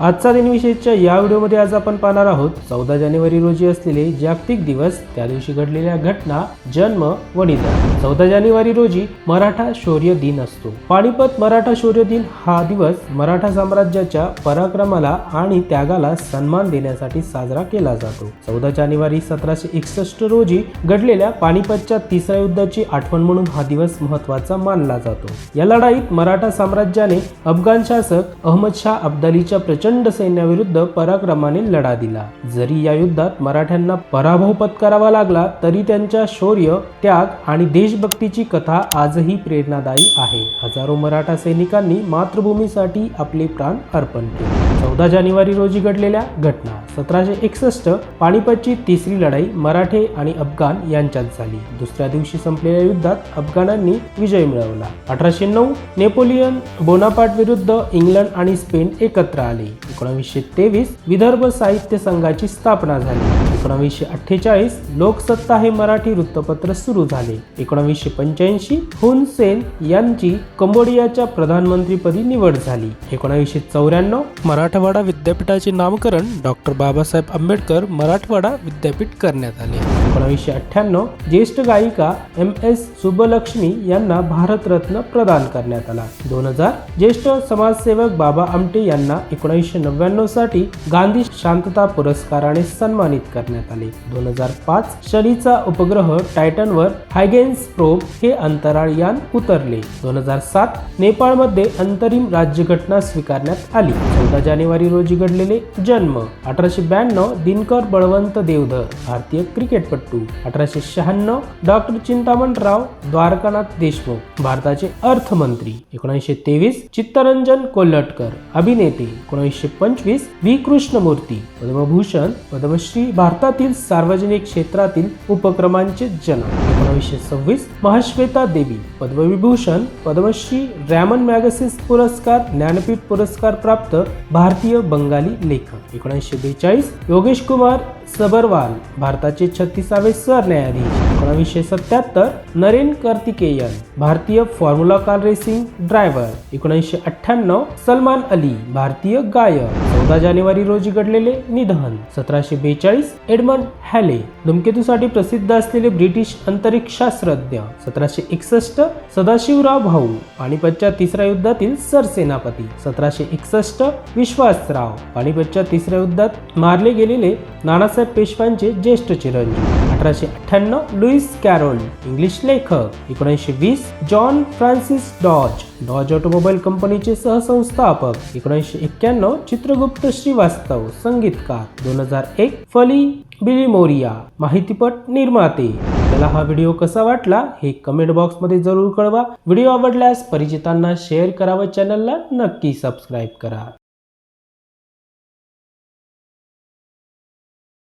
आजचा दिनविशेषच्या या व्हिडिओमध्ये आज आपण पाहणार आहोत चौदा जानेवारी रोजी असलेले जागतिक दिवस त्या दिवशी घडलेल्या घटना जन्म व निधन. चौदा जानेवारी रोजी मराठा शौर्य दिन असतो. पानिपत मराठा शौर्य दिन हा दिवस मराठा साम्राज्याच्या पराक्रमाला आणि त्यागाला सन्मान देण्यासाठी साजरा केला जातो. चौदा जानेवारी सतराशे एकसष्ट रोजी घडलेल्या पानिपतच्या तिसऱ्या युद्धाची आठवण म्हणून हा दिवस महत्त्वाचा मानला जातो. या लढाईत मराठा साम्राज्याने अफगाण शासक अहमद शाह अब्दालीच्या प्रचंड सैन्याविरुद्ध पराक्रमाने लढा दिला. जरी या युद्धात मराठ्यांना पराभव पत्करावा लागला तरी त्यांच्या शौर्य त्याग आणि देशभक्तीची कथा आजही प्रेरणादायी आहे. हजारो मराठा सैनिकांनी मातृभूमीसाठी आपले प्राण अर्पण केले. चौदा जानेवारी रोजी घडलेल्या घटना. सतराशे एकसष्ट पानिपतची तिसरी लढाई मराठे आणि अफगाण यांच्यात झाली. दुसऱ्या दिवशी संपलेल्या युद्धात अफगाणांनी विजय मिळवला. अठराशे नऊ नेपोलियन बोनापाट विरुद्ध इंग्लंड आणि स्पेन एकत्र आले. एकोणावीसशे तेवीस विदर्भ साहित्य संघाची स्थापना झाली. एकोणावीसशे अठ्ठेचाळीस लोकसत्ता हे मराठी वृत्तपत्र सुरू झाले. एकोणावीसशे पंच्याऐंशी हुन सेन यांची कंबोडियाच्या प्रधानमंत्रीपदी निवड झाली. एकोणावीसशे चौऱ्याण्णव मराठी मराठवाडा विद्यापीठाचे नामकरण डॉक्टर बाबासाहेब आंबेडकर मराठवाडा विद्यापीठ करण्यात आले. एकोणावीसशे अठ्ठ्याण्णव ज्येष्ठ गायिका एम. एस. सुबलक्ष्मी यांना भारतरत्न प्रदान करण्यात आला. दोन हजार ज्येष्ठ समाजसेवक बाबा आमटे यांना एकोणीसशे नव्याण्णवसाठी गांधी शांतता पुरस्काराने सन्मानित करण्यात आले. दोन हजार पाच शनीचा उपग्रह टायटनवर हायगेन्स प्रोब हे अंतराळ यान उतरले. दोन हजार सात नेपाळमध्ये अंतरिम राज्यघटना स्वीकारण्यात आली. चौदा जानेवारी रोजी घडलेले जन्म अठराशे ब्याण्णव दिनकर बळवंत देवधर भारतीय क्रिकेटपटू. अठराशे शहाण्णव डॉक्टर चिंतामणराव द्वारकानाथ देशमुख भारताचे अर्थमंत्री. एकोणीसशे तेवीस चित्तरंजन कोल्हटकर अभिनेते. एकोणीसशे पंचवीस व्ही. कृष्णमूर्ती. पद्मभूषण पद्मश्री भारतातील सार्वजनिक क्षेत्रातील उपक्रमांचे जनक. एकोणीसशे सव्वीस महाश्वेता देवी. पद्मविभूषण पद्मश्री रॅमन मॅगसिस पुरस्कार ज्ञानपीठ पुरस्कार प्राप्त भारतीय बंगाली लेखक. एकोणीसशे बेचाळीस योगेश कुमार सबरवाल भारताचे छत्तीसावे सरन्यायाधीश. एकोणीसशे सत्याहत्तर नरेन कार्तिकेयन भारतीय फॉर्म्युला कार रेसिंग ड्रायव्हर एकोणीसशे अठ्ठ्याण्णव सलमान अली भारतीय गायक. चौदा जानेवारी रोजी घडलेले निधन. सतराशे बेचाळीस एडमंड हॅले धुमकेतूसाठी प्रसिद्ध असलेले ब्रिटिश अंतरिक्ष शास्त्रज्ञ सतराशे एकसष्ट सदाशिवराव भाऊ पानिपतच्या तिसऱ्या युद्धातील सरसेनापती. सतराशे एकसष्ट विश्व विश्वासराव पानिपतच्या तिसऱ्या युद्धात मारले गेलेले नानासाहेब पेशव्यांचे ज्येष्ठ चिरंजीव. अठराशे अठ्ठ्याण्णव लुईस कॅरोल इंग्लिश लेखक. एकोणीसशे वीस John Francis Dodge Dodge automobile कंपनीचे सहसंस्थापक. एकोणीसशे एक्क्याण्णव चित्रगुप्त श्रीवास्तव संगीतकार. दोन हजार एक फली बिली मोरिया माहितीपट निर्माते. त्याला हा व्हिडिओ कसा वाटला हे कमेंट बॉक्समध्ये जरूर कळवा. व्हिडिओ आवडल्यास परिचितांना शेअर करा व चॅनलला नक्की सबस्क्राईब करा.